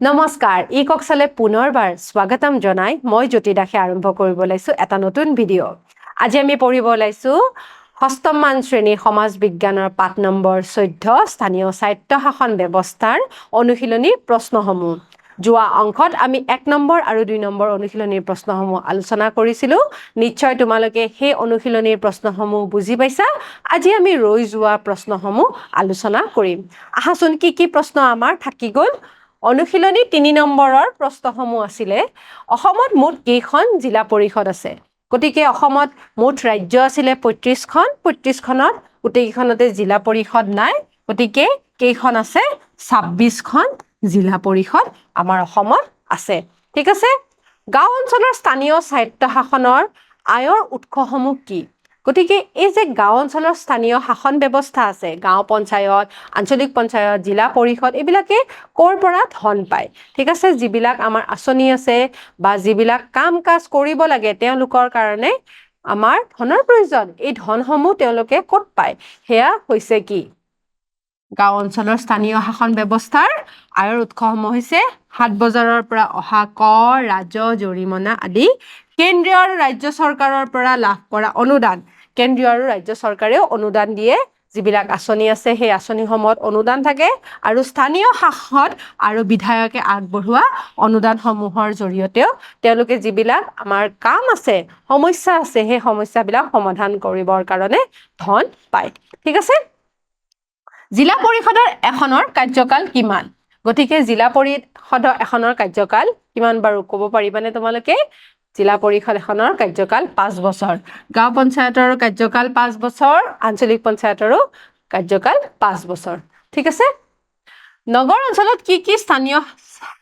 নমস্কাৰ ই ককচালে পুনৰবাৰ স্বাগতম জনাই মই জ্যোতি দাসে আৰম্ভ কৰিব ওলাইছোঁ এটা নতুন ভিডিঅ' আজি আমি পঢ়িব ওলাইছোঁ ষষ্ঠমমান শ্ৰেণীৰ সমাজ বিজ্ঞানৰ পাঠ নম্বৰ চৈধ্য স্থানীয় স্বায়ত্তশাসন ব্যৱস্থাৰ অনুশীলনী প্ৰশ্নসমূহ। যোৱা অংশত আমি এক নম্বৰ আৰু দুই নম্বৰ অনুশীলনীৰ প্ৰশ্নসমূহ আলোচনা কৰিছিলোঁ। নিশ্চয় তোমালোকে সেই অনুশীলনীৰ প্ৰশ্নসমূহ বুজি পাইছা? আজি আমি ৰৈ যোৱা প্ৰশ্নসমূহ আলোচনা কৰিম। আহাচোন কি কি প্ৰশ্ন আমাৰ থাকি গ'ল? অনুশীলনী তিনি নম্বৰৰ প্ৰশ্নসমূহ আছিলে। অসমত মুঠ কেইখন জিলা পৰিষদ আছে? গতিকে অসমত মুঠ ৰাজ্য আছিলে পঁয়ত্ৰিছখন পঁয়ত্ৰিছখনত গোটেইকেইখনতে জিলা পৰিষদ নাই। গতিকে কেইখন আছে? ছাব্বিছখন জিলা পৰিষদ আমাৰ অসমত আছে। ঠিক আছে? গাঁও অঞ্চলৰ স্থানীয় স্বায়ত্তশাসনৰ আয়ৰ উৎসসমূহ কি? গতিকে এই যে গাঁও অঞ্চলৰ স্থানীয় শাসন ব্যৱস্থা আছে গাঁও পঞ্চায়ত আঞ্চলিক পঞ্চায়ত জিলা পৰিষদ এইবিলাকে ক'ৰ পৰা ধন পায়? ঠিক আছে যিবিলাক আমাৰ আঁচনি আছে বা যিবিলাক কাম কাজ কৰিব লাগে তেওঁলোকৰ কাৰণে আমাৰ ধনৰ প্ৰয়োজন। এই ধনসমূহ তেওঁলোকে ক'ত পায়? সেয়া হৈছে কি? গাঁও অঞ্চলৰ স্থানীয় শাসন ব্যৱস্থাৰ আয়ৰ উৎসসমূহ হৈছে হাট বজাৰৰ পৰা অহা কৰ ৰাজহ জৰিমনা আদি। কেন্দ্ৰীয় আৰু ৰাজ্য চৰকাৰৰ পৰা লাভ কৰা অনুদান। কেন্দ্ৰীয় আৰু ৰাজ্য চৰকাৰেও অনুদান দিয়ে। যিবিলাক আঁচনি আছে সেই আঁচনিসমূহত অনুদান থাকে আৰু স্থানীয় শাসন আৰু বিধায়কে আগবঢ়োৱা অনুদানসমূহৰ জৰিয়তেও তেওঁলোকে যিবিলাক আমাৰ কাম আছে সমস্যা আছে সেই সমস্যাবিলাক সমাধান কৰিবৰ কাৰণে ধন পায়। ঠিক আছে? জিলা পৰিষদৰ এখনৰ কাৰ্যকাল কিমান? গতিকে জিলা পৰিষদৰ এখনৰ কাৰ্যকাল কিমান বাৰু ক'ব পাৰিবানে তোমালোকে? জিলা পৰিষদ এখনৰ কাৰ্যকাল পাঁচ বছৰ। গাঁও পঞ্চায়তৰ কাৰ্যকাল পাঁচ বছৰ আঞ্চলিক পঞ্চায়তৰো কাৰ্যকাল পাঁচ বছৰ। ঠিক আছে? নগৰ অঞ্চলত কি কি স্থানীয়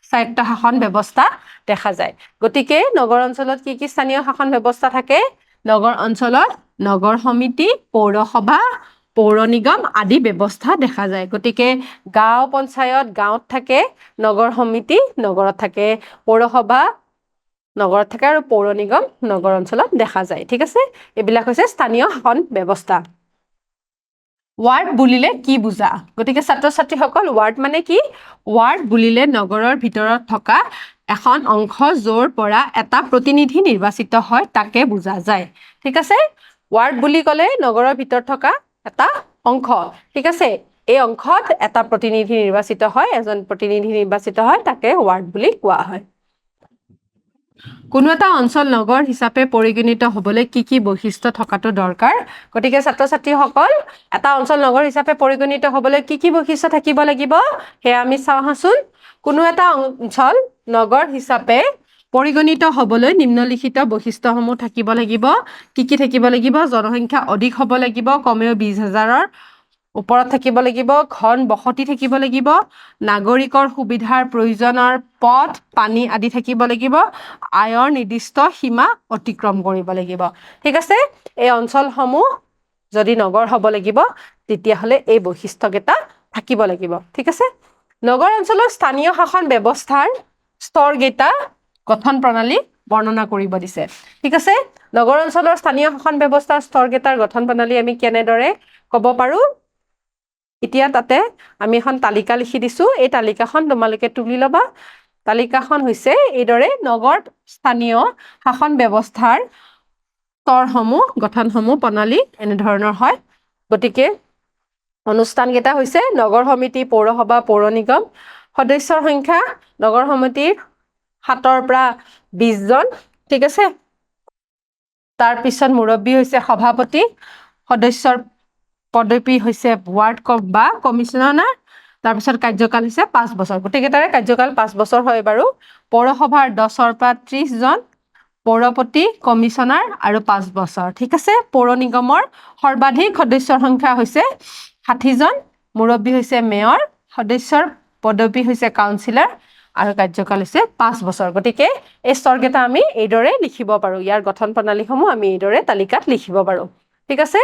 স্বায়ত্তশাসন ব্যৱস্থা দেখা যায়? গতিকে নগৰ অঞ্চলত কি কি স্থানীয় শাসন ব্যৱস্থা থাকে? নগৰ অঞ্চলত নগৰ সমিতি পৌৰসভা পৌৰ নিগম আদি ব্যৱস্থা দেখা যায়। গতিকে গাঁও পঞ্চায়ত গাঁৱত থাকে নগৰ সমিতি নগৰত থাকে পৌৰসভা নগৰত থাকে আৰু পৌৰ নিগম নগৰ অঞ্চলত দেখা যায়। ঠিক আছে? এইবিলাক হৈছে স্থানীয় শাসন ব্যৱস্থা। ৱাৰ্ড বুলিলে কি বুজা? গতিকে ছাত্ৰ ছাত্ৰীসকল ৱাৰ্ড মানে কি? ৱাৰ্ড বুলিলে নগৰৰ ভিতৰত থকা এখন অংশ য'ৰ পৰা এটা প্ৰতিনিধি নিৰ্বাচিত হয় তাকে বুজা যায়। ঠিক আছে? ৱাৰ্ড বুলি ক'লে নগৰৰ ভিতৰত থকা এটা অংশ। ঠিক আছে এই অংশত এটা প্ৰতিনিধি নিৰ্বাচিত হয় এজন প্ৰতিনিধি নিৰ্বাচিত হয় তাকে ৱাৰ্ড বুলি কোৱা হয়। কোনো এটা অঞ্চল নগৰ হিচাপে পৰিগণিত হ'বলৈ কি কি বৈশিষ্ট্য থকাটো দৰকাৰ? গতিকে ছাত্ৰ ছাত্ৰীসকল এটা অঞ্চল নগৰ হিচাপে পৰিগণিত হ'বলৈ কি কি বৈশিষ্ট্য থাকিব লাগিব? সেয়া আমি চাওঁ আহাচোন কোনো এটা অঞ্চল নগৰ হিচাপে পৰিগণিত হ'বলৈ নিম্নলিখিত বৈশিষ্ট্যসমূহ থাকিব লাগিব। কি কি থাকিব লাগিব? জনসংখ্যা অধিক হ'ব লাগিব কমেও বিছ হাজাৰৰ ওপৰত থাকিব লাগিব। ঘন বসতি থাকিব লাগিব। নাগৰিকৰ সুবিধাৰ প্ৰয়োজনৰ পথ পানী আদি থাকিব লাগিব। আয়ৰ নিৰ্দিষ্ট সীমা অতিক্ৰম কৰিব লাগিব। ঠিক আছে? এই অঞ্চলসমূহ যদি নগৰ হ'ব লাগিব তেতিয়াহ'লে এই বৈশিষ্ট্যকেইটা থাকিব লাগিব। ঠিক আছে? নগৰ অঞ্চলৰ স্থানীয় শাসন ব্যৱস্থাৰ স্তৰকেইটা গঠন প্ৰণালী বৰ্ণনা কৰিব দিছে। ঠিক আছে? নগৰ অঞ্চলৰ স্থানীয় শাসন ব্যৱস্থাৰ স্তৰকেইটাৰ গঠন প্ৰণালী আমি কেনেদৰে ক'ব পাৰোঁ? এতিয়া তাতে আমি এখন তালিকা লিখি দিছোঁ। এই তালিকাখন তোমালোকে তুলি ল'বা। তালিকাখন হৈছে এইদৰে নগৰ স্থানীয় শাসন ব্যৱস্থাৰ স্তৰসমূহ গঠনসমূহ প্ৰণালী এনেধৰণৰ হয়। গতিকে অনুষ্ঠানকেইটা হৈছে নগৰ সমিতি পৌৰসভা পৌৰ নিগম। সদস্যৰ সংখ্যা নগৰ সমিতিৰ সাতৰ পৰা বিছজন ঠিক আছে? তাৰপিছত মুৰব্বী হৈছে সভাপতি সদস্যৰ পদবী হৈছে ৱাৰ্ড বা কমিশ্যনাৰ তাৰপিছত কাৰ্যকাল হৈছে পাঁচ বছৰ। গোটেইকেইটাৰে কাৰ্যকাল পাঁচ বছৰ হয় বাৰু। পৌৰসভাৰ দহৰ পৰা ত্ৰিছজন পৌৰপতি কমিশ্যনাৰ আৰু পাঁচ বছৰ। ঠিক আছে? পৌৰ নিগমৰ সৰ্বাধিক সদস্যৰ সংখ্যা হৈছে ষাঠিজন মুৰব্বী হৈছে মেয়ৰ। সদস্যৰ পদবী হৈছে কাউন্সিলৰ। আৰু কাৰ্যকাল হৈছে পাঁচ বছৰ। গতিকে এই স্তৰকেইটা আমি এইদৰে লিখিব পাৰোঁ। ইয়াৰ গঠন প্ৰণালীসমূহ আমি এইদৰে তালিকাত লিখিব পাৰোঁ। ঠিক আছে?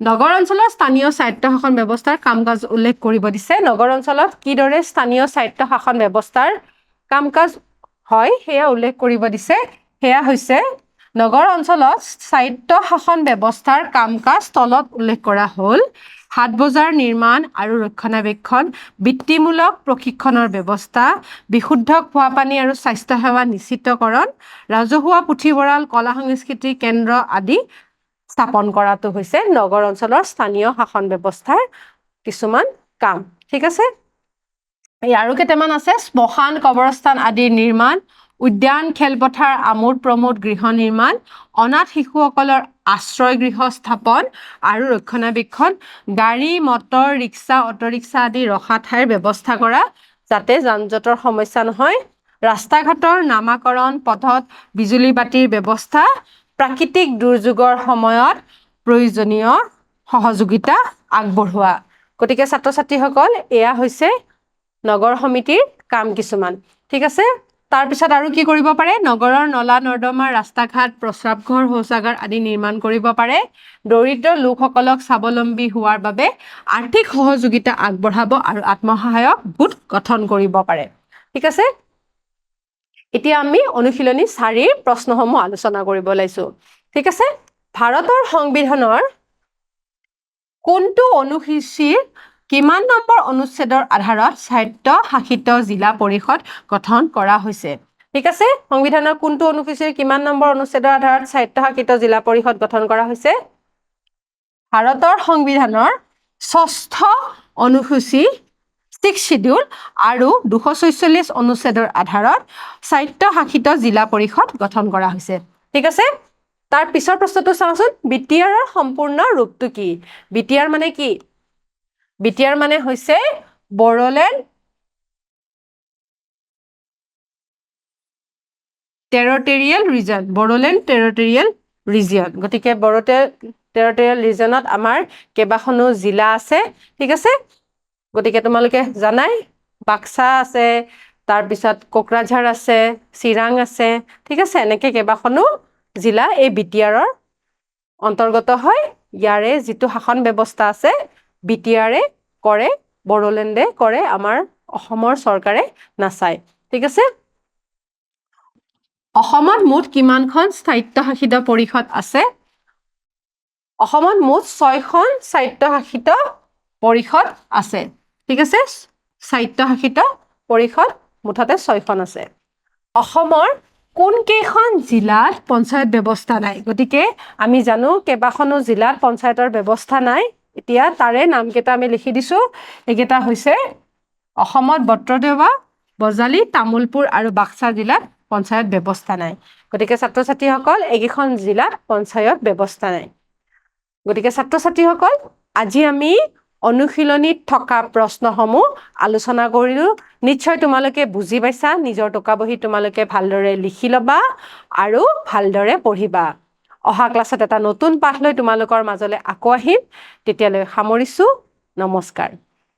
নগৰ অঞ্চলৰ স্থানীয় স্বায়ত্তশাসন ব্যৱস্থাৰ কাম কাজ উল্লেখ কৰিব দিছে। নগৰ অঞ্চলত কিদৰে স্থানীয় স্বায়ত্তশাসন ব্যৱস্থাৰ কাম কাজ হয় সেয়া উল্লেখ কৰিব দিছে। সেয়া হৈছে নগৰ অঞ্চলত স্বায়ত্তশাসন ব্যৱস্থাৰ কাম কাজ তলত উল্লেখ কৰা হ'ল হাট বজাৰ নিৰ্মাণ আৰু ৰক্ষণাবেক্ষণ বৃত্তিমূলক প্ৰশিক্ষণৰ ব্যৱস্থা বিশুদ্ধ খোৱা পানী আৰু স্বাস্থ্যসেৱা নিশ্চিতকৰণ ৰাজহুৱা পুথিভঁৰাল কলা সংস্কৃতি কেন্দ্ৰ আদি স্থাপন কৰাটো হৈছে নগৰ অঞ্চলৰ স্থানীয় শাসন ব্যৱস্থাৰ কিছুমান কাম। ঠিক আছে? আৰু কেইটামান আছে শ্মশান কবৰস্থান আদিৰ নিৰ্মাণ উদ্যান খেলপথাৰ আমোদ প্ৰমোদ গৃহ নিৰ্মাণ অনাথ শিশুসকলৰ আশ্ৰয় গৃহ স্থাপন আৰু ৰক্ষণাবেক্ষণ গাড়ী মটৰ ৰিক্সা অট'ৰিক্সা আদি ৰখা ঠাইৰ ব্যৱস্থা কৰা যাতে যান জঁটৰ সমস্যা নহয়। ৰাস্তা ঘাটৰ নামাকৰণ পথত বিজুলী বাতিৰ ব্যৱস্থা প্ৰাকৃতিক দুৰ্যোগৰ সময়ত প্ৰয়োজনীয় সহযোগিতা আগবঢ়োৱা। গতিকে ছাত্ৰ ছাত্ৰীসকল এয়া হৈছে নগৰ সমিতিৰ কাম কিছুমান। ঠিক আছে? তাৰপিছত আৰু কি কৰিব পাৰে? নগৰৰ নলা নৰ্দমা ৰাস্তা ঘাট প্ৰস্ৰাৱঘৰ শৌচাগাৰ আদি নিৰ্মাণ কৰিব পাৰে। দৰিদ্ৰ লোকসকলক স্বাৱলম্বী হোৱাৰ বাবে আৰ্থিক সহযোগিতা আগবঢ়াব আৰু আত্মসহায়ক গোট গঠন কৰিব পাৰে। ঠিক আছে? এতিয়া আমি অনুশীলনী চাৰিৰ প্ৰশ্নসমূহ আলোচনা কৰিব ওলাইছো। ঠিক আছে? ভাৰতৰ সংবিধানৰ কোনটো অনুসূচীৰ কিমান নম্বৰ অনুচ্ছেদৰ আধাৰত স্বায়ত্ত শাসিত জিলা পৰিষদ গঠন কৰা হৈছে? ঠিক আছে সংবিধানৰ কোনটো অনুসূচীৰ কিমান নম্বৰ অনুচ্ছেদৰ আধাৰত স্বায়ত্তশাসিত জিলা পৰিষদ গঠন কৰা হৈছে? ভাৰতৰ সংবিধানৰ ষষ্ঠ অনুসূচী ছিক্স শিডিউল আৰু দুশ ছয়চল্লিছ অনুচ্ছেদৰ আধাৰত স্বায়ত্তশাসিত জিলা পৰিষদ গঠন কৰা হৈছে। ঠিক আছে তাৰ পিছৰ প্ৰশ্নটো চাওঁচোন বি টি আৰৰ সম্পূৰ্ণ ৰূপটো কি? বি টি আৰ মানে কি? বি টি আৰ মানে হৈছে Bodoland territorial region Bodoland territorial region গতিকে বড়ো টেৰটেৰিয়েল ৰিজনত আমাৰ কেইবাখনো জিলা আছে ঠিক আছে? গতিকে তোমালোকে জানাই বাক্সা আছে তাৰপিছত কোকৰাঝাৰ আছে চিৰাং আছে ঠিক আছে? এনেকৈ কেইবাখনো জিলা এই বি টি আৰৰ অন্তৰ্গত হয়। ইয়াৰে যিটো শাসন ব্যৱস্থা আছে বি টি আৰে কৰে বড়োলেণ্ডে কৰে আমাৰ অসমৰ চৰকাৰে নাচায়। ঠিক আছে? অসমত মুঠ কিমানখন স্বায়ত্তশাসিত পৰিষদ আছে? অসমত মুঠ ছয়খন স্বায়ত্তশাসিত পৰিষদ আছে। ঠিক আছে? স্বায়ত্তশাসিত পৰিষদ মুঠতে ছয়খন আছে। অসমৰ কোনকেইখন জিলাত পঞ্চায়ত ব্যৱস্থা নাই? গতিকে আমি জানো কেইবাখনো জিলাত পঞ্চায়তৰ ব্যৱস্থা নাই। এতিয়া তাৰে নামকেইটা আমি লিখি দিছোঁ। এইকেইটা হৈছে অসমত বত্ৰদেৱা বজালী তামোলপুৰ আৰু বাক্সা জিলাত পঞ্চায়ত ব্যৱস্থা নাই। গতিকে ছাত্ৰ ছাত্ৰীসকল এইকেইখন জিলাত পঞ্চায়ত ব্যৱস্থা নাই। গতিকে ছাত্ৰ ছাত্ৰীসকল আজি আমি অনুশীলনীত থকা প্ৰশ্নসমূহ আলোচনা কৰিলোঁ। নিশ্চয় তোমালোকে বুজি পাইছা নিজৰ টোকা বহী তোমালোকে ভালদৰে লিখি ল'বা আৰু ভালদৰে পঢ়িবা। অহা ক্লাছত এটা নতুন পাঠ লৈ তোমালোকৰ মাজলৈ আকৌ আহিম। তেতিয়ালৈ সামৰিছোঁ। নমস্কাৰ।